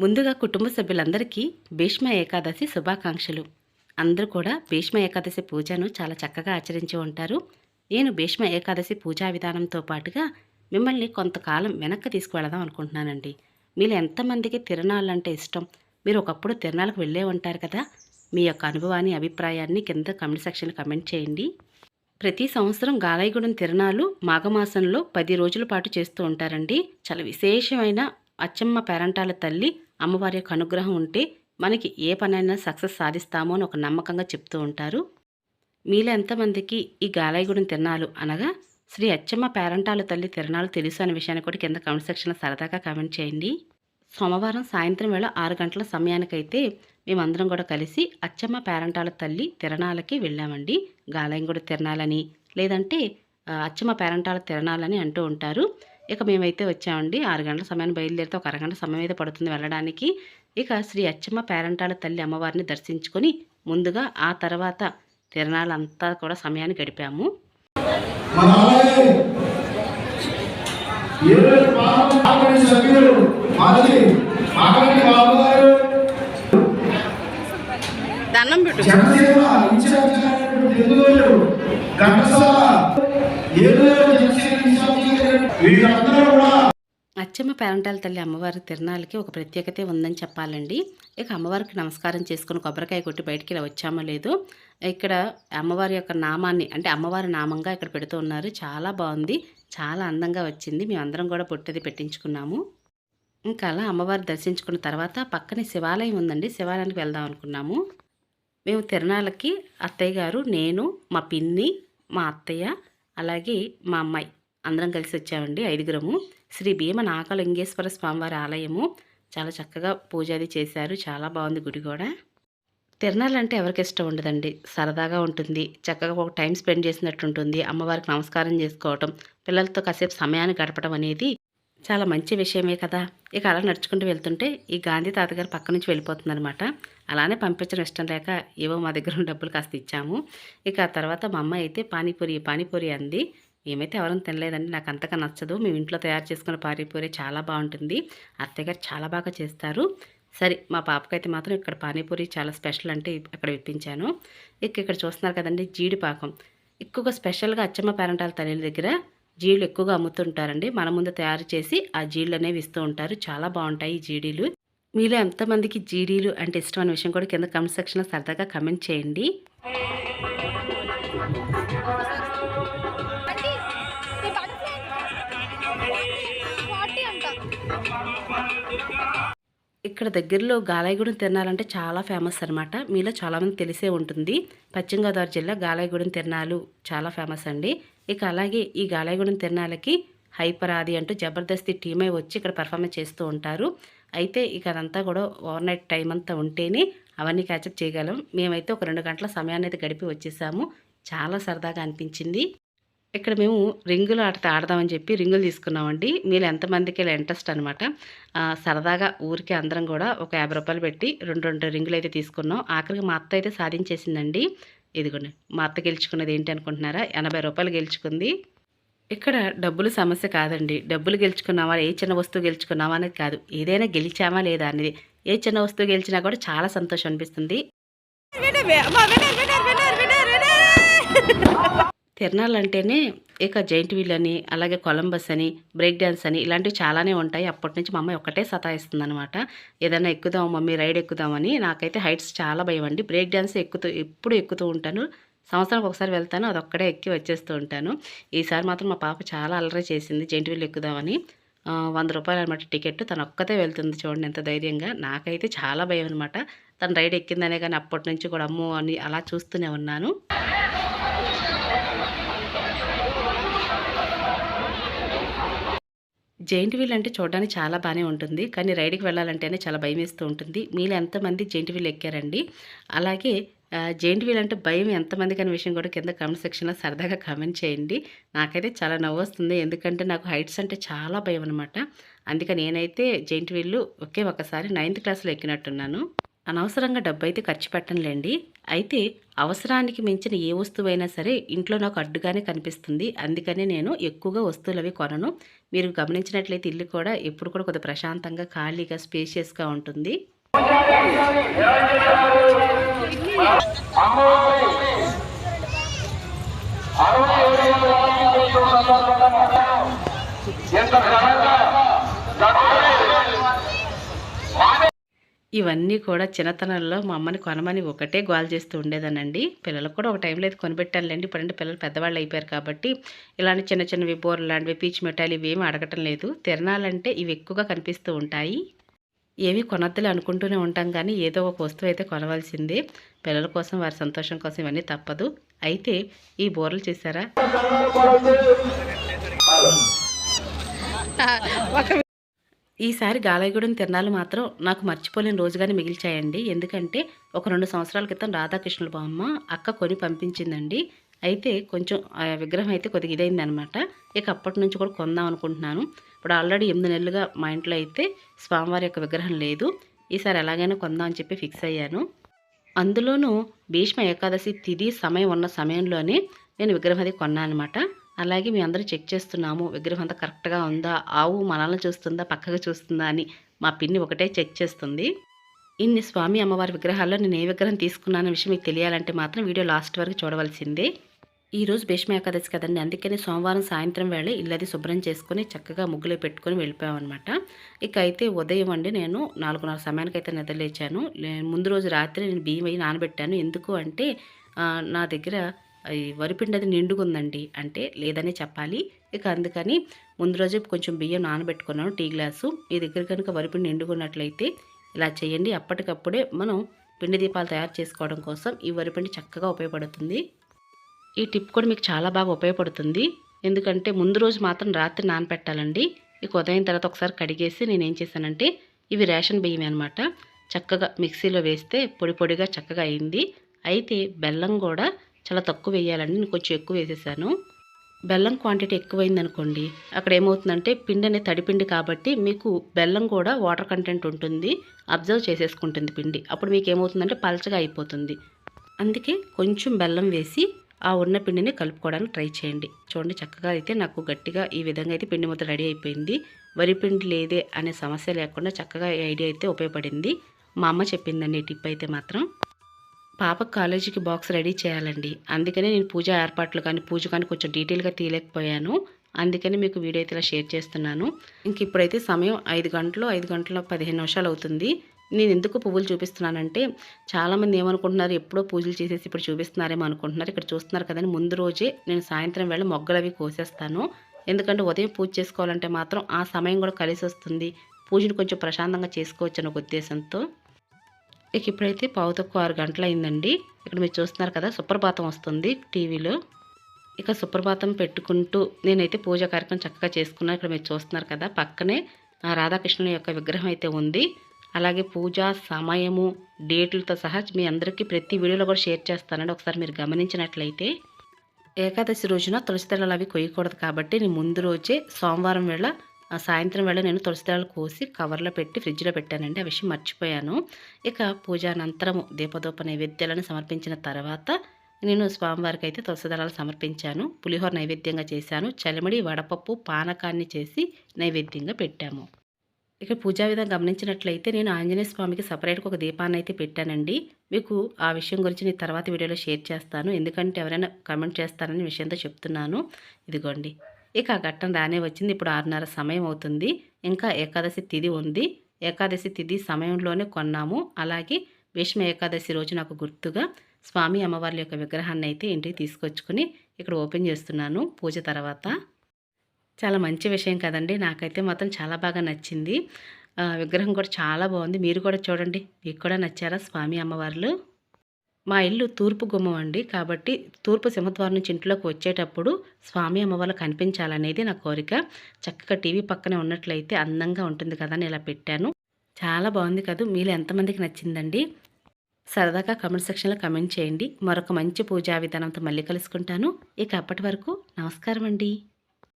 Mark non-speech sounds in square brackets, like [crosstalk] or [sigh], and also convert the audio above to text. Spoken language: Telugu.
ముందుగా కుటుంబ సభ్యులందరికీ భీష్మ ఏకాదశి శుభాకాంక్షలు. అందరూ కూడా భీష్మ ఏకాదశి పూజను చాలా చక్కగా ఆచరించి ఉంటారు. నేను భీష్మ ఏకాదశి పూజా విధానంతో పాటుగా మిమ్మల్ని కొంతకాలం వెనక్కి తీసుకువెళదాం అనుకుంటున్నానండి. మీరు ఎంతమందికి తిరణాలంటే ఇష్టం? మీరు ఒకప్పుడు తిరణాలకు వెళ్ళే ఉంటారు కదా? మీ యొక్క అనుభవాన్ని అభిప్రాయాన్ని కింద కమెంట్ సెక్షన్లో కమెంట్ చేయండి. ప్రతి సంవత్సరం గాలయగూడెం తిరణాలు మాఘమాసంలో పది రోజుల పాటు చేస్తూ ఉంటారండి. చాలా విశేషమైన అచ్చమ్మ పేరంటాల తల్లి అమ్మవారి యొక్క అనుగ్రహం ఉంటే మనకి ఏ పనైనా సక్సెస్ సాధిస్తామో అని ఒక నమ్మకంగా చెప్తూ ఉంటారు. మీలో ఎంతమందికి ఈ గాలయగూడెం తిరణాలు అనగా శ్రీ అచ్చమ్మ పేరంటాల తల్లి తిరణాలు తెలుసు అనే విషయాన్ని కూడా కింద కమెంట్ సెక్షన్లో సరదాగా కామెంట్ చేయండి. సోమవారం సాయంత్రం వేళ ఆరు గంటల సమయానికైతే మేమందరం కూడా కలిసి అచ్చమ్మ పేరంటాల తల్లి తిరణాలకి వెళ్ళామండి. గాలయంగూడ తిరణాలని లేదంటే అచ్చమ్మ పేరంటాల తిరణాలని అంటూ ఉంటారు. ఇక మేమైతే వచ్చామండి. ఆరు గంటల సమయాన్ని బయలుదేరితే ఒక అరగంట సమయం అయితే పడుతుంది వెళ్ళడానికి. ఇక శ్రీ అచ్చమ్మ పేరంటాల తల్లి అమ్మవారిని దర్శించుకొని ముందుగా ఆ తర్వాత తిరణాలంతా కూడా సమయాన్ని గడిపాము. దండం పెట్టు. ఏడు కూడా అచ్చమ్మ పేరంటాల తల్లి అమ్మవారి తిరణాలకి ఒక ప్రత్యేకత ఉందని చెప్పాలండి. ఇక అమ్మవారికి నమస్కారం చేసుకుని కొబ్బరికాయ కొట్టి బయటికి ఇలా వచ్చామో లేదు ఇక్కడ అమ్మవారి యొక్క నామాన్ని అంటే అమ్మవారి నామంగా ఇక్కడ పెడుతూ ఉన్నారు. చాలా బాగుంది. చాలా అందంగా వచ్చింది. మేమందరం కూడా పొట్టది పెట్టించుకున్నాము. ఇంకా అలా అమ్మవారి దర్శించుకున్న తర్వాత పక్కనే శివాలయం ఉందండి. శివాలయానికి వెళ్దాం అనుకున్నాము. మేము తిరణాలకి అత్తయ్య గారు నేను మా పిన్ని మా అత్తయ్య అలాగే మా అమ్మాయి. అందరం కలిసి వచ్చామండి ఐదుగురము. శ్రీ భీమ నాకలింగేశ్వర స్వామివారి ఆలయము. చాలా చక్కగా పూజ అది చేశారు. చాలా బాగుంది గుడి కూడా. తిరణాలు అంటే ఎవరికి ఇష్టం ఉండదండి. సరదాగా ఉంటుంది. చక్కగా ఒక టైం స్పెండ్ చేసినట్టు ఉంటుంది. అమ్మవారికి నమస్కారం చేసుకోవటం పిల్లలతో కాసేపు సమయాన్ని గడపడం అనేది చాలా మంచి విషయమే కదా. ఇక అలా నడుచుకుంటూ వెళ్తుంటే ఈ గాంధీ తాతగారు పక్క నుంచి వెళ్ళిపోతుందనమాట అలానే పంపించడం ఇష్టం లేక ఏవో మా దగ్గర ఉన్న డబ్బులు కాస్త ఇచ్చాము. ఇక ఆ తర్వాత మా అమ్మ అయితే పానీపూరి పానీపూరి అంది. మేమైతే ఎవరూ తినలేదండి నాకు అంతగా నచ్చదు. మేము ఇంట్లో తయారు చేసుకున్న పానీపూరి చాలా బాగుంటుంది. అత్తయ్య గారు చాలా బాగా చేస్తారు. సరే మా పాపకైతే మాత్రం ఇక్కడ పానీపూరి చాలా స్పెషల్ అంటే అక్కడ ఇప్పించాను. ఇక ఇక్కడ చూస్తున్నారు కదండి జీడిపాకం. ఎక్కువగా స్పెషల్గా అచ్చమ్మ పేరంటాల తల్లి దగ్గర జీళ్ళు ఎక్కువగా అమ్ముతుంటారండి. మన ముందు తయారు చేసి ఆ జీళ్ళు అనేవి ఇస్తూ ఉంటారు. చాలా బాగుంటాయి ఈ జీడీలు. మీలో ఎంతమందికి జీడీలు అంటే ఇష్టం విషయం కూడా కింద కమెంట్ సెక్షన్లో సరదాగా కమెంట్ చేయండి. ఇక్కడ దగ్గరలో గాలాయగూడెం తిరణాలంటే చాలా ఫేమస్ అనమాట మీలో చాలామంది తెలిసే ఉంటుంది. పశ్చిమ గోదావరి జిల్లా గాలాయగూడెం తిరణాలు చాలా ఫేమస్ అండి. ఇక అలాగే ఈ గాలాయగూడెం తిరణాలకి హైపర్ ఆది అంటూ జబర్దస్తి టీమే అయి వచ్చి ఇక్కడ పర్ఫార్మెన్స్ చేస్తూ ఉంటారు. అయితే ఇక అదంతా కూడా ఓవర్ నైట్ టైం అంతా ఉంటేనే అవన్నీ క్యాచప్ చేయగలం. మేమైతే ఒక రెండు గంటల సమయాన్ని అయితే గడిపి వచ్చేసాము. చాలా సరదాగా అనిపించింది. ఇక్కడ మేము రింగులు ఆట ఆడదామని చెప్పి రింగులు తీసుకున్నామండి. మీరు ఎంతమందికి ఇలా ఇంట్రెస్ట్ అనమాట సరదాగా ఊరికి అందరం కూడా ఒక యాభై రూపాయలు పెట్టి రెండు రెండు రింగులు అయితే తీసుకున్నాం. ఆఖరికి మా అత్త అయితే సాధించేసిందండి. ఇదిగోండి మా అత్త గెలుచుకున్నది ఏంటి అనుకుంటున్నారా? ఎనభై రూపాయలు గెలుచుకుంది. ఇక్కడ డబ్బులు సమస్య కాదండి. డబ్బులు గెలుచుకున్నావా ఏ చిన్న వస్తువు గెలుచుకున్నావా అనేది కాదు. ఏదైనా గెలిచామా లేదా అనేది. ఏ చిన్న వస్తువు గెలిచినా కూడా చాలా సంతోషం అనిపిస్తుంది. తిరణాలు అంటేనే ఇక జైంట్ వీల్ అని అలాగే కొలంబస్ అని బ్రేక్ డ్యాన్స్ అని ఇలాంటివి చాలానే ఉంటాయి. అప్పటి నుంచి మా అమ్మాయి ఒక్కటే సతాయిస్తుంది అనమాట ఏదైనా ఎక్కుదాం మమ్మీ రైడ్ ఎక్కుదామని నాకైతే హైట్స్ చాలా భయం అండి. బ్రేక్ డ్యాన్స్ ఎక్కుతూ ఎప్పుడు ఎక్కుతూ ఉంటాను. సంవత్సరానికి ఒకసారి వెళ్తాను అదొక్కడే ఎక్కి వచ్చేస్తూ ఉంటాను. ఈసారి మాత్రం మా పాప చాలా అలరే చేసింది జైంట్ వీల్ ఎక్కుదామని వంద రూపాయలు అనమాట టికెట్ తను ఒక్కతే వెళ్తుంది చూడండి ఎంత ధైర్యంగా. నాకైతే చాలా భయం అనమాట తను రైడ్ ఎక్కిందనే కానీ అప్పటి నుంచి కూడా అమ్మో అని అలా చూస్తూనే ఉన్నాను. జైంట్ వీల్ అంటే చూడడానికి చాలా బాగానే ఉంటుంది కానీ రైడ్కి వెళ్ళాలంటేనే చాలా భయం వేస్తూ ఉంటుంది. మీలో ఎంతమంది జైంట్ వీల్ ఎక్కారండి? అలాగే ఆ, జైంట్ వీల్ అంటే భయం ఎంతమంది కానీ విషయం కూడా కింద కామెంట్ సెక్షన్లో సరదాగా కామెంట్ చేయండి. నాకైతే చాలా నవ్వు వస్తుంది ఎందుకంటే నాకు హైట్స్ అంటే చాలా భయం అనమాట అందుకని నేనైతే జైంట్ వీల్ ఒకే ఒకసారి నైన్త్ క్లాస్లో ఎక్కినట్టున్నాను. అనవసరంగా డబ్బు అయితే ఖర్చు పెట్టనులేండి. అయితే అవసరానికి మించిన ఏ వస్తువైనా సరే ఇంట్లో నాకు అడ్డుగానే కనిపిస్తుంది. అందుకనే నేను ఎక్కువగా వస్తువులు అవి కొనను. మీరు గమనించినట్లయితే ఇల్లు కూడా ఎప్పుడు కూడా కొద్దిగా ప్రశాంతంగా ఖాళీగా స్పేషియస్గా ఉంటుంది. ఇవన్నీ కూడా చిన్నతనంలో మా అమ్మని కొనమని ఒకటే గోల్ చేస్తూ ఉండేదానండి. పిల్లలకు కూడా ఒక టైంలో అయితే కొనిపెట్టానులేండి. ఇప్పుడంటే పిల్లలు పెద్దవాళ్ళు అయిపోయారు కాబట్టి ఇలాంటి చిన్న చిన్నవి బోర్లు లాంటివి పీచు మిఠాయిలు ఇవి ఏమీ అడగటం లేదు. తిరణాలంటే ఇవి ఎక్కువగా కనిపిస్తూ ఉంటాయి. ఏమీ కొనద్దులే అనుకుంటూనే ఉంటాం కానీ ఏదో ఒక వస్తువు అయితే కొనవలసిందే. పిల్లల కోసం వారి సంతోషం కోసం ఇవన్నీ తప్పదు. అయితే ఈ బోర్లు చూసారా? [laughs] ఈసారి గాలయగూడెం తిరణాలు మాత్రం నాకు మర్చిపోలేని రోజుగానే మిగిల్చాయండి. ఎందుకంటే ఒక రెండు సంవత్సరాల క్రితం రాధాకృష్ణుల బామ్మ అక్క కొని పంపించిందండి. అయితే కొంచెం ఆ విగ్రహం అయితే కొద్దిగా ఇదైంది అనమాట ఇక అప్పటి నుంచి కూడా కొందాం అనుకుంటున్నాను. ఇప్పుడు ఆల్రెడీ ఎనిమిది నెలలుగా మా ఇంట్లో అయితే స్వామివారి యొక్క విగ్రహం లేదు. ఈసారి ఎలాగైనా కొందాం అని చెప్పి ఫిక్స్ అయ్యాను. అందులోనూ భీష్మ ఏకాదశి తిది సమయం ఉన్న సమయంలోనే నేను విగ్రహం అది కొన్నాను అనమాట అలాగే మీ అందరూ చెక్ చేస్తున్నాము విగ్రహం అంతా కరెక్ట్గా ఉందా ఆవు మనల్ని చూస్తుందా పక్కగా చూస్తుందా అని మా పిన్ని ఒకటే చెక్ చేస్తుంది. ఇన్ని స్వామి అమ్మవారి విగ్రహాల్లో నేను ఏ విగ్రహం తీసుకున్నాన విషయం మీకు తెలియాలంటే మాత్రం వీడియో లాస్ట్ వరకు చూడవలసిందే. ఈరోజు భీష్మ ఏకాదశి కదండి అందుకని సోమవారం సాయంత్రం వేళ ఇల్లది శుభ్రం చేసుకుని చక్కగా ముగ్గులు పెట్టుకుని వెళ్ళిపోయామన్నమాట. ఇక అయితే ఉదయం అండి నేను నాలుగున్నర సమయానికి అయితే నిద్రలేచాను లే- ముందు రోజు రాత్రి నేను బియ్యం అయ్యి నానబెట్టాను. ఎందుకు అంటే నా దగ్గర వరిపిండి అది నిండుకుందండి అంటే లేదనే చెప్పాలి. ఇక అందుకని ముందు రోజే కొంచెం బియ్యం నానబెట్టుకున్నాను టీ గ్లాసు. మీ దగ్గర కనుక వరిపిండి నిండుకున్నట్లయితే ఇలా చేయండి. అప్పటికప్పుడే మనం పిండి దీపాలు తయారు చేసుకోవడం కోసం ఈ వరిపిండి చక్కగా ఉపయోగపడుతుంది. ఈ టిప్ కూడా మీకు చాలా బాగా ఉపయోగపడుతుంది. ఎందుకంటే ముందు రోజు మాత్రం రాత్రి నానపెట్టాలండి ఇక ఉదయం తర్వాత ఒకసారి కడిగేసి నేను ఏం చేశానంటే ఇవి రేషన్ బియ్యమే అనమాట చక్కగా మిక్సీలో వేస్తే పొడి పొడిగా చక్కగా అయింది. అయితే బెల్లం కూడా చాలా తక్కువ వేయాలండి. నేను కొంచెం ఎక్కువ వేసేసాను. బెల్లం క్వాంటిటీ ఎక్కువైంది అనుకోండి అక్కడ ఏమవుతుందంటే పిండి అనేది తడిపిండి కాబట్టి మీకు బెల్లం కూడా వాటర్ కంటెంట్ ఉంటుంది అబ్జర్వ్ చేసేసుకుంటుంది పిండి. అప్పుడు మీకు ఏమవుతుందంటే పలచగా అయిపోతుంది. అందుకే కొంచెం బెల్లం వేసి ఆ ఉన్న పిండిని కలుపుకోవడానికి ట్రై చేయండి. చూడండి చక్కగా అయితే నాకు గట్టిగా ఈ విధంగా అయితే పిండి మొత్తం రెడీ అయిపోయింది. వరి పిండి లేదే అనే సమస్య లేకుండా చక్కగా ఈ ఐడియా అయితే ఉపయోగపడింది. మా అమ్మ చెప్పిందండి ఈ టిప్ అయితే మాత్రం. పాప కాలేజీకి బాక్స్ రెడీ చేయాలండి. అందుకనే నేను పూజ ఏర్పాట్లు కానీ పూజ కానీ కొంచెం డీటెయిల్గా తీయలేకపోయాను. అందుకని మీకు వీడియో అయితే ఇలా షేర్ చేస్తున్నాను. ఇంక ఇప్పుడైతే సమయం ఐదు గంటలు ఐదు గంటల పదిహేను నిమిషాలు అవుతుంది. నేను ఎందుకు పువ్వులు చూపిస్తున్నానంటే చాలామంది ఏమనుకుంటున్నారు ఎప్పుడో పూజలు చేసేసి ఇప్పుడు చూపిస్తున్నారేమో అనుకుంటున్నారు. ఇక్కడ చూస్తున్నారు కదండి ముందు రోజే నేను సాయంత్రం వేళ మొగ్గలు అవి కోసేస్తాను. ఎందుకంటే ఉదయం పూజ చేసుకోవాలంటే మాత్రం ఆ సమయం కూడా కలిసి వస్తుంది. పూజను కొంచెం ప్రశాంతంగా చేసుకోవచ్చు అనే ఉద్దేశంతో. ఇక ఇప్పుడైతే పావు తక్కువ ఆరు గంటలు అయిందండి ఇక్కడ మీరు చూస్తున్నారు కదా సుప్రభాతం వస్తుంది టీవీలో. ఇక సుప్రభాతం పెట్టుకుంటూ నేనైతే పూజ కార్యక్రమం చక్కగా చేసుకున్నాను. ఇక్కడ మీరు చూస్తున్నారు కదా పక్కనే రాధాకృష్ణుని యొక్క విగ్రహం అయితే ఉంది. అలాగే పూజ సమయము డేట్లతో సహా మీ అందరికీ ప్రతి వీడియోలో కూడా షేర్ చేస్తానండి. ఒకసారి మీరు గమనించినట్లయితే ఏకాదశి రోజున తులసి తెల్లలు అవి కొయ్యకూడదు కాబట్టి నేను ముందు రోజే సోమవారం వేళ సాయంత్రం వేళ నేను తులసిదళలు కోసి కవర్లో పెట్టి ఫ్రిడ్జ్లో పెట్టానండి. ఆ విషయం మర్చిపోయాను. ఇక పూజ అనంతరము దీపదూప నైవేద్యాలను సమర్పించిన తర్వాత నేను స్వామివారికి అయితే తులసిదళాలు సమర్పించాను. పులిహోర నైవేద్యంగా చేశాను. చలిమిడి వడపప్పు పానకాన్ని చేసి నైవేద్యంగా పెట్టాము. ఇక పూజా విధానం గమనించినట్లయితే నేను ఆంజనేయ స్వామికి సపరేట్గా ఒక దీపాన్ని అయితే పెట్టానండి. మీకు ఆ విషయం గురించి నేను తర్వాత వీడియోలో షేర్ చేస్తాను. ఎందుకంటే ఎవరైనా కమెంట్ చేస్తారని విషయంతో చెప్తున్నాను. ఇదిగోండి. ఇక ఆ ఘట్టం రానే వచ్చింది. ఇప్పుడు ఆరున్నర సమయం అవుతుంది. ఇంకా ఏకాదశి తిది ఉంది. ఏకాదశి తిథి సమయంలోనే కొన్నాము. అలాగే భీష్మ ఏకాదశి రోజు నాకు గుర్తుగా స్వామి అమ్మవార్ల యొక్క విగ్రహాన్ని అయితే ఇంటికి తీసుకొచ్చుకొని ఇక్కడ ఓపెన్ చేస్తున్నాను పూజ తర్వాత. చాలా మంచి విషయం కదండి. నాకైతే మాత్రం చాలా బాగా నచ్చింది. విగ్రహం కూడా చాలా బాగుంది. మీరు కూడా చూడండి. మీకు కూడా నచ్చారా స్వామి అమ్మవార్లు? మా ఇల్లు తూర్పు గుమ్మం అండి. కాబట్టి తూర్పు సింహద్వారం నుంచి ఇంట్లోకి వచ్చేటప్పుడు స్వామి అమ్మవార్లు కనిపించాలనేది నా కోరిక. చక్కగా టీవీ పక్కనే ఉన్నట్లయితే అందంగా ఉంటుంది కదా అని ఇలా పెట్టాను. చాలా బాగుంది కదా. మీలో ఎంతమందికి నచ్చిందండి? సరదాగా కమెంట్ సెక్షన్లో కమెంట్ చేయండి. మరొక మంచి పూజా విధానంతో మళ్ళీ కలుసుకుంటాను. ఇక అప్పటి వరకు నమస్కారం అండి.